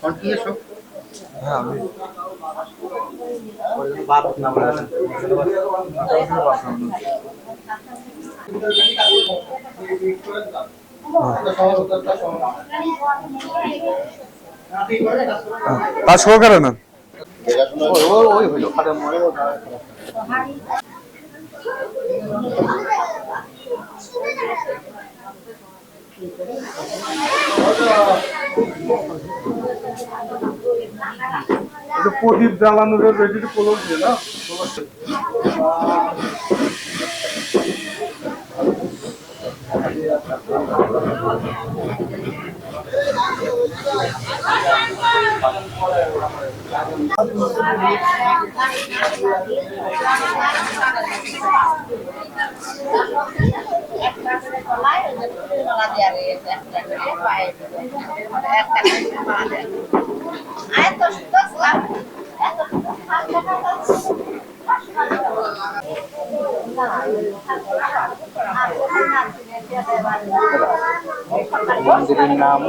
Continue সব হ্যাঁ আমি বাপ নাম না ওই হইল এটা প্রদীপ জ্বালানোর রেডি করে না একটা করে কলায় ফুলের মালা দেওয়া রয়েছে একটা করে পায়ে। একটা করে মালা দেওয়া। মন্দিরের নাম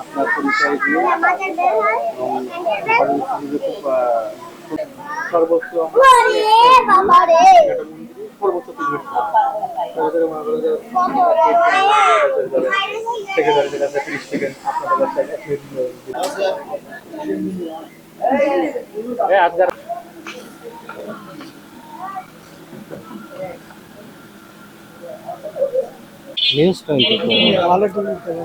আপনার পরিচয় দিয়ে এবং খুব, আহ, সর্বোচ্চ সর্বোচ্চ সেক্রেটারিদের কাছে ত্রিশ সেকেন্ড আপনাদের কাছে এক মিনিট হ্যাঁ আজকাল নিউজ টোয়েন্টি ভালো এটা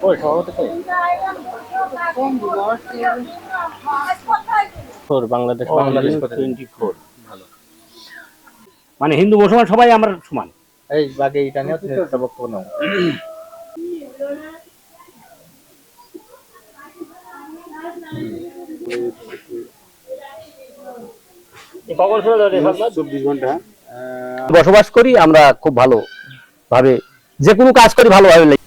ওই সভাপতি কই for Bangladesh Bangladesh twenty four মানে হিন্দু মুসলমান সবাই আমার সমান। এই বাগে এটা নিয়ে তুমি একটা বক্তব্য নাও। বসবাস করি আমরা খুব ভালো ভাবে যে কোনো কাজ করি ভালোভাবে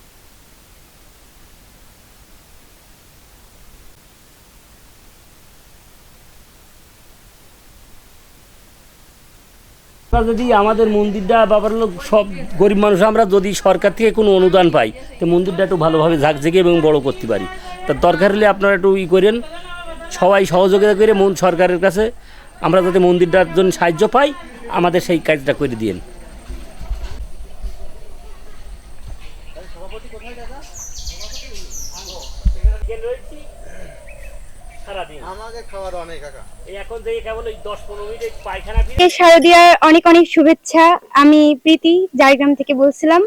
আমরা যদি আমাদের মন্দিরটা, বাবার লোক সব গরিব মানুষ, আমরা যদি সরকার থেকে কোনো অনুদান পাই, তো মন্দিরটা একটু ভালোভাবে ঝাঁকঝেকে এবং বড় করতে পারি। তা দরকার হলে আপনারা একটু ই করেন, সবাই সহযোগিতা করে মন সরকারের কাছে আমরা যাতে মন্দিরটার জন্য সাহায্য পাই, আমাদের সেই কাজটা করে দিন আমাকে খাওয়ার অনেক কাকা কে শারদিয়ার অনেক অনেক শুভেচ্ছা। আমি প্রীতি জায়গ্রাম থেকে বলছিলাম।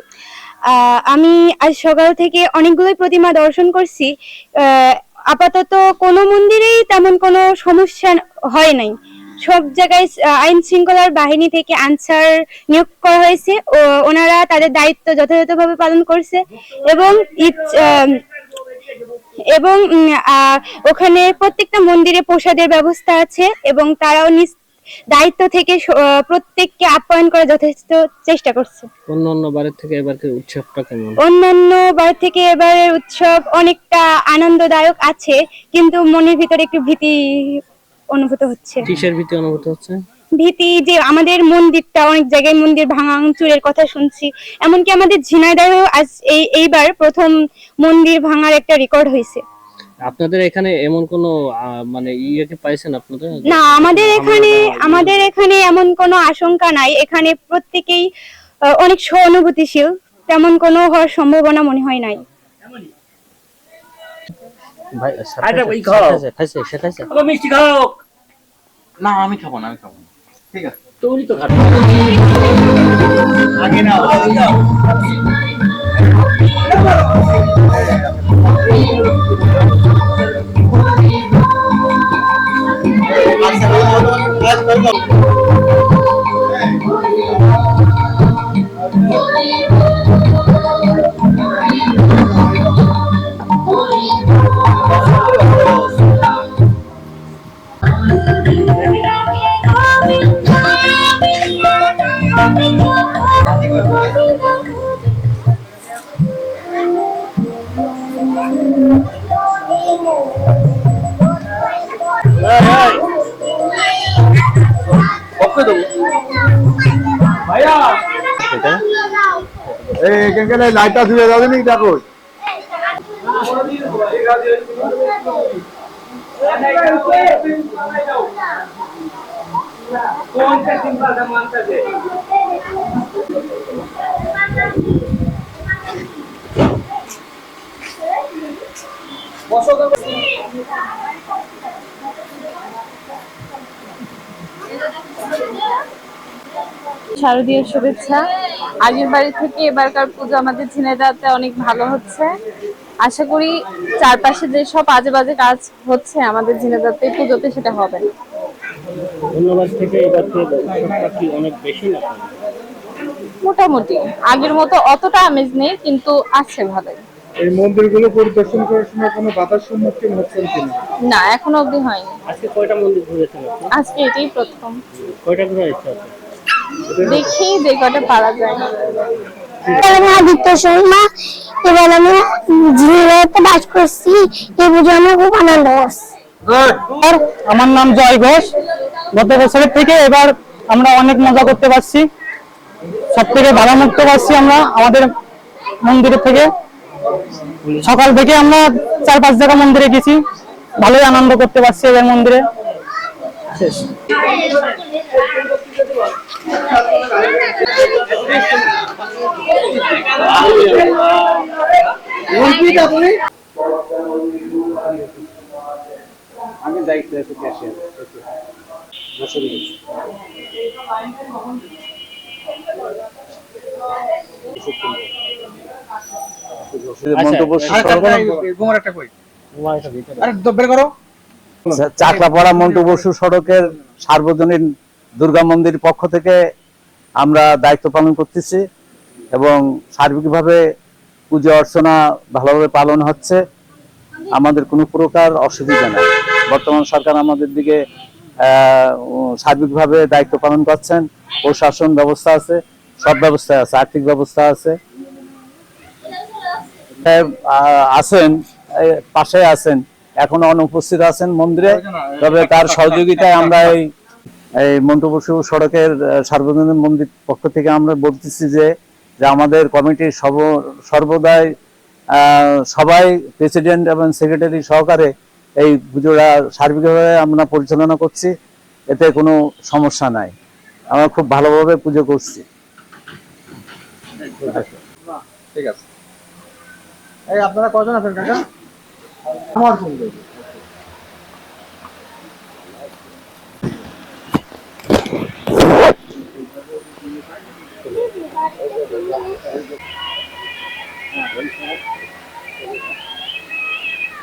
আমি আজ সকাল থেকে অনেকগুলোই প্রতিমা দর্শন করছি। আপাতত কোনো মন্দিরেই তেমন কোনো সমস্যা হয় নাই। সব জায়গায় আইন শৃঙ্খলার বাহিনী থেকে আনসার নিয়োগ করা হয়েছে ও ওনারা তাদের দায়িত্ব যথাযথভাবে পালন করছে এবং এবং ওখানে প্রত্যেকটা মন্দিরে প্রসাদের ব্যবস্থা আছে এবং তারাও নিজ দায়িত্ব থেকে প্রত্যেককে আপ্যায়ন করার যথেষ্ট চেষ্টা করছে। অন্য অন্য বারের থেকে এবারকে উৎসবটা কেমন? অন্যান্য বার থেকে এবারের উৎসব অনেকটা আনন্দদায়ক আছে কিন্তু মনের ভিতরে একটু ভীতি অনুভূত হচ্ছে। কিসের ভীতি অনুভূত হচ্ছে? ভীতি যে আমাদের মন্দিরটা অনেক জায়গায় মন্দির ভাঙাচুরের কথা শুনছি। এমনকি আমাদের ঝিনাইদহেও আজ এই এইবার প্রথম মন্দির ভাঙার একটা রেকর্ড হয়েছে। আপনাদের এখানে এমন কোনো মানে ইয়ে কি পাইছেন আপনাদের? না আমাদের এখানে আমাদের এখানে এমন কোনো আশঙ্কা নাই। এখানে প্রত্যেকেই অনেক সহানুভূতিশীল। তেমন কোনো হওয়ার সম্ভাবনা মনে হয় নাই। ভাই আরে ওই খাও। খাইছে খাইছে খাইছে। মিষ্টি খাও। না আমি খাব না আমি খাব না। ঠিক আছে। তুমি তো খাবে আগে না এই এখানকার লাইটটা ধুয়ে যাবে নাকি দেখো শারদীয় শুভেচ্ছা আগের বাড়ি থেকে এবারকার পুজো আমাদের ঝিনাইদাতে অনেক ভালো হচ্ছে আশা করি চারপাশে যেসব আজে বাজে কাজ হচ্ছে আমাদের ঝিনাইদাতে পুজোতে সেটা হবে। ধন্যবাদ থেকে এবার কি অনেক বেশি না? মোটামুটি। আগের মতো অতটা আমেজ নেই কিন্তু আছে ভালোই। এই মন্দিরগুলো পরিদর্শন করার সময় কোনো বাধার সম্মুখীন হচ্ছেন কিনা? না এখনও অবধি হয়নি। আজকে কয়টা মন্দির ঘুরেছেন আজকে এটাই প্রথম। কয়টা ঘুরে ইচ্ছা দেখি যে কটা পারা যায়। আমি আদিত্য শর্মা এবার আমি ঝিনাইদহতে বাস করছি। এই পুজো আমার খুব আনন্দ আমার নাম জয় ঘোষ। গত বছরের থেকে এবার আমরা অনেক মজা করতে পারছি। সব থেকে ভালো মুক্ত পাচ্ছি আমরা আমাদের মন্দিরের থেকে। সকাল থেকে আমরা চার পাঁচ জায়গা মন্দিরে গেছি। ভালোই আনন্দ করতে পারছি এবার মন্দিরে। শেষ আমি দায়িত্ব আছে চাকরাপাড়া মন্টু বসু সড়কের সার্বজনীন দুর্গা মন্দির পক্ষ থেকে আমরা দায়িত্ব পালন করতেছি এবং সার্বিকভাবে পুজো অর্চনা ভালোভাবে পালন হচ্ছে। আমাদের কোনো প্রকার অসুবিধা নেই। বর্তমান সরকার আমাদের দিকে সার্বিকভাবে দায়িত্ব পালন করছেন। প্রশাসন ব্যবস্থা আছে, সব ব্যবস্থা আছে, আর্থিক ব্যবস্থা আছে। আছেন, এই পাশে আছেন, এখনও অনুপস্থিত আছেন মন্দিরে। তবে তার সহযোগিতায় আমরা এই এই মন্টু বসু সড়কের সার্বজনীন মন্দির পক্ষ থেকে আমরা বলতেছি যে যে আমাদের কমিটির সর্বদাই সবাই প্রেসিডেন্ট এবং সেক্রেটারি সহকারে এই পুজোটা সার্বিকভাবে আমরা পরিচালনা করছি, এতে কোনো সমস্যা নাই। আমরা খুব ভালোভাবে পুজো করছি। ঠিক আছে। এই আপনারা কজন আছেন কাকা? আমার সঙ্গে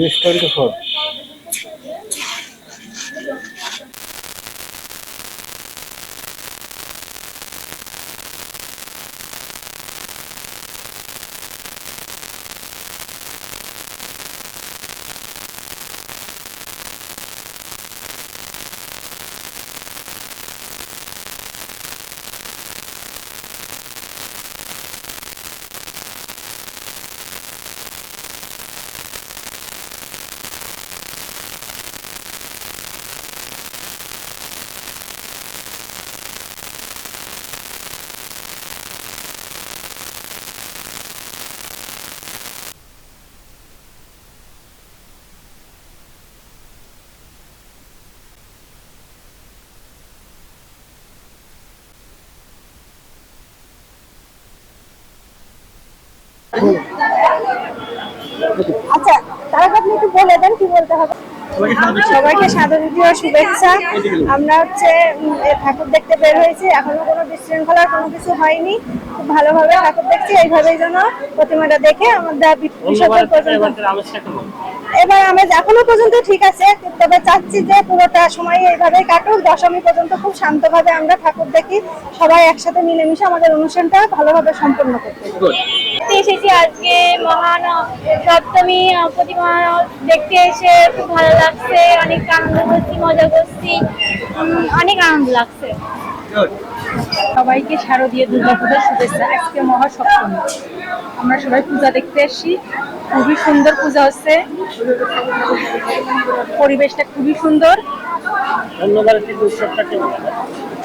US 24. আচ্ছা তার আগে আপনি একটু বলে দেন কি বলতে হবে? সবাইকে স্বাধীনতা শুভেচ্ছা। আমরা হচ্ছে ঠাকুর দেখতে বের হয়েছি। এখনও কোনো বিশৃঙ্খলার কোনো কিছু হয়নি। খুব ভালোভাবে ঠাকুর দেখছি এইভাবেই যেন প্রতিমাটা দেখে আমাদের বিসর্জন পর্যন্ত। এবার আমি এখনও পর্যন্ত ঠিক আছে তবে চাচ্ছি যে পুরোটা সময় এইভাবেই কাটুক। দশমী পর্যন্ত খুব শান্তভাবে আমরা ঠাকুর দেখি। সবাই একসাথে মিলেমিশে আমাদের অনুষ্ঠানটা ভালোভাবে সম্পন্ন করতে। দেখতে এসেছি আজকে মহান সপ্তমী প্রতিমা দেখতে এসে খুব ভালো লাগছে অনেক আনন্দ করছি মজা করছি উম, অনেক আনন্দ লাগছে। সবাইকে শারদীয় দুর্গাপূজার শুভেচ্ছা আজকে মহাসপ্তমী। আমরা সবাই পূজা দেখতে এসেছি খুবই সুন্দর পূজা হচ্ছে। পরিবেশটা খুবই সুন্দর।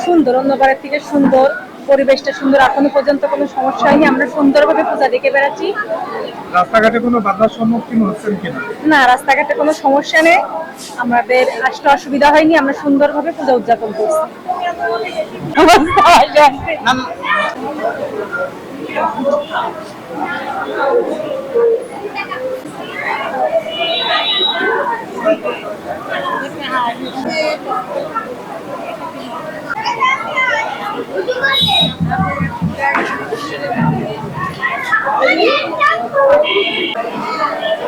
সুন্দর অন্যবারের থেকে সুন্দর। পরিবেশটা সুন্দর। এখনও পর্যন্ত কোনো সমস্যা হয়নি। আমরা সুন্দরভাবে পূজা দেখে বেড়াচ্ছি। রাস্তাঘাটে কোনো বাধার সম্মুখীন হচ্ছেন কিনা? না রাস্তাঘাটে কোনো সমস্যা নেই। আমাদের আসতে অসুবিধা হয়নি। আমরা সুন্দরভাবে পূজা উদযাপন করছি।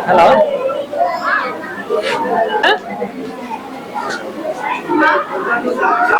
Hello。嗯。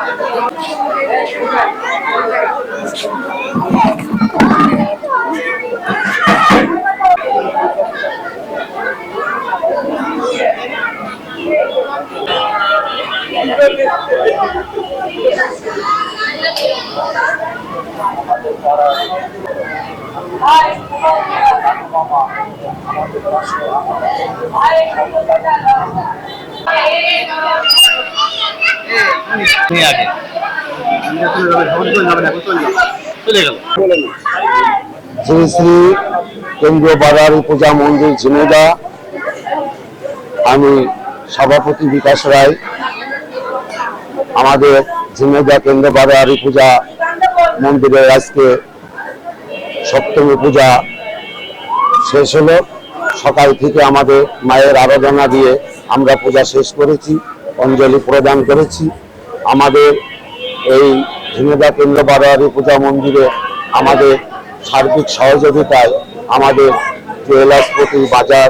শ্রী শ্রী কেন্দ্রীয় বাজারি মন্দির ঝিনেদা। আমি সভাপতি বিকাশ রায়। আমাদের ঝিনেদা কেন্দ্র বাজারি পূজা মন্দিরে আজকে সপ্তমী পূজা শেষ হলো। সকাল থেকে আমাদের মায়ের আরাধনা দিয়ে আমরা পূজা শেষ করেছি, অঞ্জলি প্রদান করেছি। আমাদের এই ঝিনেদা কেন্দ্র বারোয়ারি পূজা মন্দিরে আমাদের সার্বিক সহযোগিতায় আমাদের জুয়েলার্সপতি বাজার,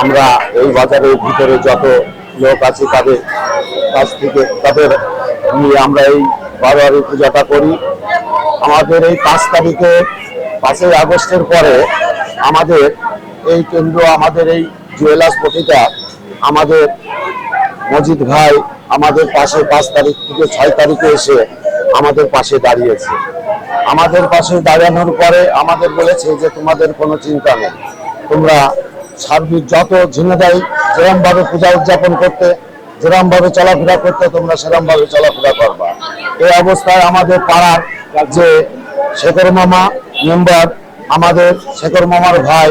আমরা এই বাজারের ভিতরে যত লোক আছে তাদের কাছ থেকে তাদের নিয়ে আমরা এই বারোয়ারি পূজাটা করি। আমাদের এই পাঁচ তারিখে, পাঁচই আগস্টের পরে আমাদের এই কেন্দ্র, আমাদের এই জুয়েলার্স পতিটা আমাদের মজিদ ভাই আমাদের পাশে পাঁচ তারিখ থেকে ছয় তারিখে এসে আমাদের পাশে দাঁড়িয়েছে। আমাদের পাশে দাঁড়ানোর পরে আমাদের বলেছে যে, তোমাদের কোনো চিন্তা নেই। তোমরা সার্বিক যত ঝিনেদাই যেরম ভাবে পূজা উদযাপন করতে, যেরমভাবে চলাফেরা করতে, তোমরা সেরমভাবে চলাফেরা করবা। এই অবস্থায় আমাদের পাড়ার যে শেখর মামা, মেম্বার, আমাদের শেখর মামার ভাই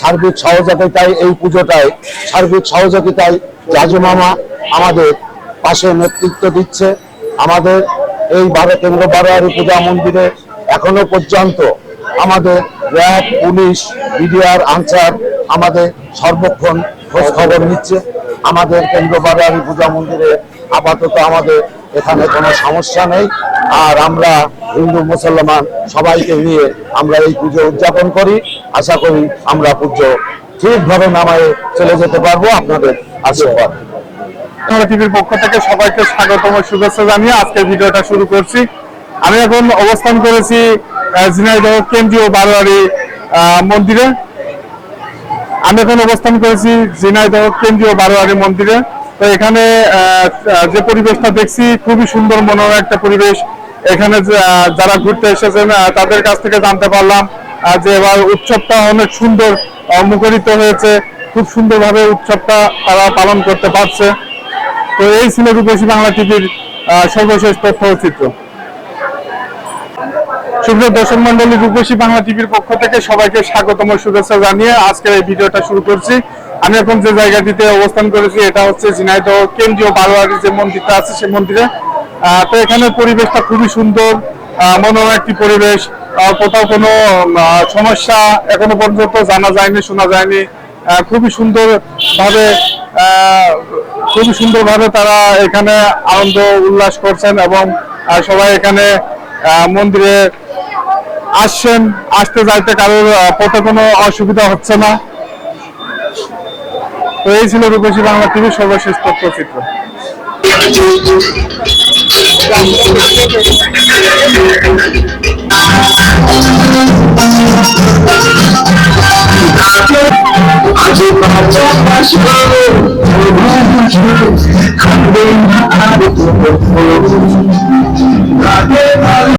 সার্বিক সহযোগিতায় এই পুজোটায়, সার্বিক সহযোগিতায় রাজু মামা আমাদের পাশে নেতৃত্ব দিচ্ছে। আমাদের এই বারো কেন্দ্র বারোয়ারি পূজা মন্দিরে এখনও পর্যন্ত আমাদের র্যাব, পুলিশ, বিডিআর, আনসার আমাদের সর্বক্ষণ খোঁজ খবর নিচ্ছে। আমাদের কেন্দ্র বারোয়ারি পূজা মন্দিরে আপাতত আমাদের এখানে কোনো সমস্যা নেই। আর আমরা হিন্দু, মুসলমান সবাইকে নিয়ে আমরা এই পুজো উদযাপন করি। আশা করি আমরা পুজো ঠিকভাবে নামায় চলে যেতে পারব আপনাদের আশীর্বাদ। বাংলা টিভির পক্ষ থেকে সবাইকে স্বাগতম শুভেচ্ছা জানিয়ে আজকের ভিডিওটা শুরু করছি। আমি এখন অবস্থান করেছি ঝিনাইদহ কেন্দ্রীয় বারোয়ারি মন্দিরে। আমি এখন অবস্থান করেছি ঝিনাইদহ কেন্দ্রীয় বারোয়ারি মন্দিরে। তো এখানে যে পরিবেশটা দেখছি, খুবই সুন্দর মনোরম একটা পরিবেশ। এখানে যারা ঘুরতে এসেছেন তাদের কাছ থেকে জানতে পারলাম যে এবার উৎসবটা অনেক সুন্দর মুখরিত হয়েছে। খুব সুন্দরভাবে উৎসবটা তারা পালন করতে পারছে। তো এই ছিল রূপসী বাংলা টিভির সর্বশেষ তথ্য চিত্র। সুপ্রিয় দর্শক মন্ডলী রূপসী বাংলা টিভির পক্ষ থেকে সবাইকে স্বাগতম শুভেচ্ছা জানিয়ে আজকের এই ভিডিওটা শুরু করছি। আমি এখন যে জায়গাটিতে অবস্থান করেছি, এটা হচ্ছে ঝিনাইদহ কেন্দ্রীয় বারোয়ারি যে মন্দিরটা আছে সেই মন্দিরে। তো এখানে পরিবেশটা খুবই সুন্দর মনোরম একটি পরিবেশ। কোথাও কোনো সমস্যা এখনও পর্যন্ত জানা যায়নি, শোনা যায়নি। খুবই সুন্দর ভাবে খুবই সুন্দরভাবে তারা এখানে আনন্দ উল্লাস করছেন এবং সবাই এখানে মন্দিরে আসছেন। আসতে যাইতে কারোর পথে কোনো অসুবিধা হচ্ছে না। তো এই ছিল রূপসী বাংলা টিভির সর্বশেষ তথ্যচিত্র। আজি বাঁচা বাস করো খাবে না আর